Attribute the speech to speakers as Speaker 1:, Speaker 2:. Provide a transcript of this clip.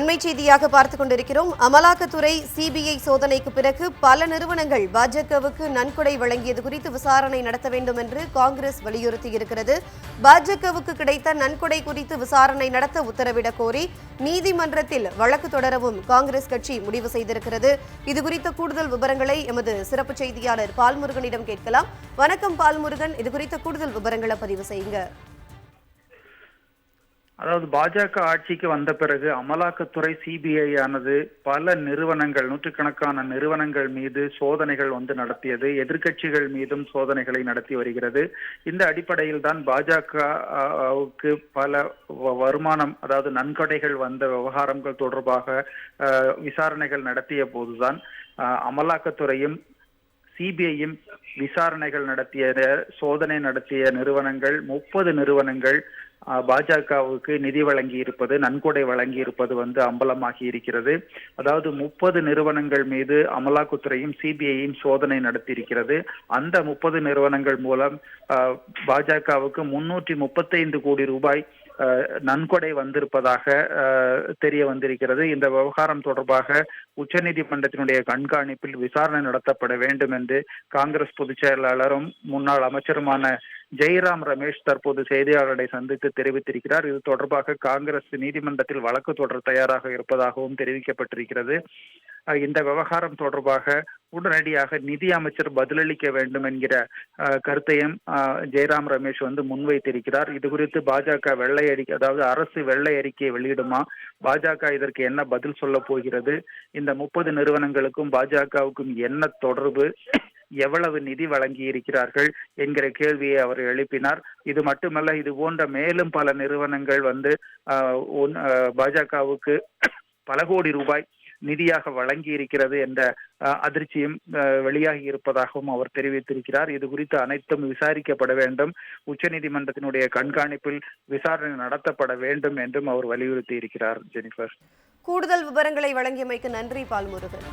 Speaker 1: அண்மை செய்தியாக பார்த்துக் கொண்டிருக்கிறோம். அமலாக்கத்துறை சிபிஐ சோதனைக்கு பிறகு பல நிறுவனங்கள் பாஜகவுக்கு நன்கொடை வழங்கியது குறித்து விசாரணை நடத்த வேண்டும் என்று காங்கிரஸ் வலியுறுத்தியிருக்கிறது. பாஜகவுக்கு கிடைத்த நன்கொடை குறித்து விசாரணை நடத்த உத்தரவிடக் கோரி நீதிமன்றத்தில் வழக்கு தொடரவும் காங்கிரஸ் கட்சி முடிவு செய்திருக்கிறது. இது குறித்த கூடுதல் விவரங்களை எமது சிறப்பு செய்தியாளர் பால்முருகனிடம் கேட்கலாம். வணக்கம் பால்முருகன். இது குறித்த கூடுதல் விவரங்களை பதிவு செய்யுங்க.
Speaker 2: அதாவது பாஜக ஆட்சிக்கு வந்த பிறகு அமலாக்கத்துறை சிபிஐ ஆனது பல நிறுவனங்கள் நூற்றுக்கணக்கான நிறுவனங்கள் மீது சோதனைகள் வந்து நடத்தியது. எதிர்க்கட்சிகள் மீதும் சோதனைகளை நடத்தி வருகிறது. இந்த அடிப்படையில் தான் பாஜகவுக்கு பல வ- வருமானம் அதாவது நன்கொடைகள் வந்த விவகாரங்கள் தொடர்பாக விசாரணைகள் நடத்திய போதுதான் அமலாக்கத்துறையும் சிபிஐயும் விசாரணைகள் நடத்திய சோதனை நடத்திய நிறுவனங்கள் முப்பது நிறுவனங்கள் பாஜகவுக்கு நிதி வழங்கி இருப்பது நன்கொடை வழங்கி இருப்பது வந்து அம்பலமாகி இருக்கிறது. அதாவது முப்பது நிறுவனங்கள் மீது அமலாக்கத்துறையும் சிபிஐயும் சோதனை நடத்தியிருக்கிறது. அந்த முப்பது நிறுவனங்கள் மூலம் பாஜகவுக்கு முன்னூற்றி முப்பத்தைந்து கோடி ரூபாய் அஹ், நன்கொடை வந்திருப்பதாக அஹ், தெரிய வந்திருக்கிறது. இந்த விவகாரம் தொடர்பாக உச்சநீதிமன்றத்தினுடைய கண்காணிப்பில் விசாரணை நடத்தப்பட வேண்டும் என்று காங்கிரஸ் பொதுச் செயலாளரும் முன்னாள் அமைச்சருமான ஜெய்ராம் ரமேஷ் தற்போது செய்தியாளர்களை சந்தித்து தெரிவித்திருக்கிறார். இது தொடர்பாக காங்கிரஸ் நீதிமன்றத்தில் வழக்கு தொடர தயாராக இருப்பதாகவும் தெரிவிக்கப்பட்டிருக்கிறது. இந்த விவகாரம் தொடர்பாக உடனடியாக நிதி அமைச்சர் பதிலளிக்க வேண்டும் என்கிற அஹ், கருத்தையும் ஜெயராம் ரமேஷ் வந்து முன்வைத்திருக்கிறார். இது குறித்து பாஜக வெள்ளை அறிக்கை அதாவது அரசு வெள்ளை அறிக்கையை வெளியிடுமா? பாஜக இதற்கு என்ன பதில் சொல்ல போகிறது? இந்த முப்பது நிறுவனங்களுக்கும் பாஜகவுக்கும் என்ன தொடர்பு? எவ்வளவு நிதி வழங்கி இருக்கிறார்கள் என்கிற கேள்வியை அவர் எழுப்பினார். இது மட்டுமல்ல இது போன்ற மேலும் பல நிறுவனங்கள் வந்து பாஜகவுக்கு பல கோடி ரூபாய் நிதியாக வழங்கி இருக்கிறது என்ற அதிர்ச்சியும் வெளியாகி இருப்பதாகவும் அவர் தெரிவித்திருக்கிறார். இது குறித்து அனைத்தும் விசாரிக்கப்பட வேண்டும். உச்சநீதிமன்றத்தினுடைய கண்காணிப்பில் விசாரணை நடத்தப்பட வேண்டும் என்றும் அவர் வலியுறுத்தி இருக்கிறார் ஜெனிஃபர்.
Speaker 1: கூடுதல் விவரங்களை வழங்கியமைக்கு நன்றி பால்முருகன்.